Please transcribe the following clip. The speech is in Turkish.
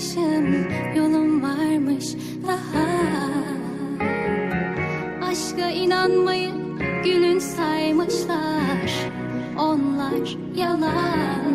yanılmışım Yolum varmış daha. Aşka inanmayı gülün saymışlar. Onlar yalan.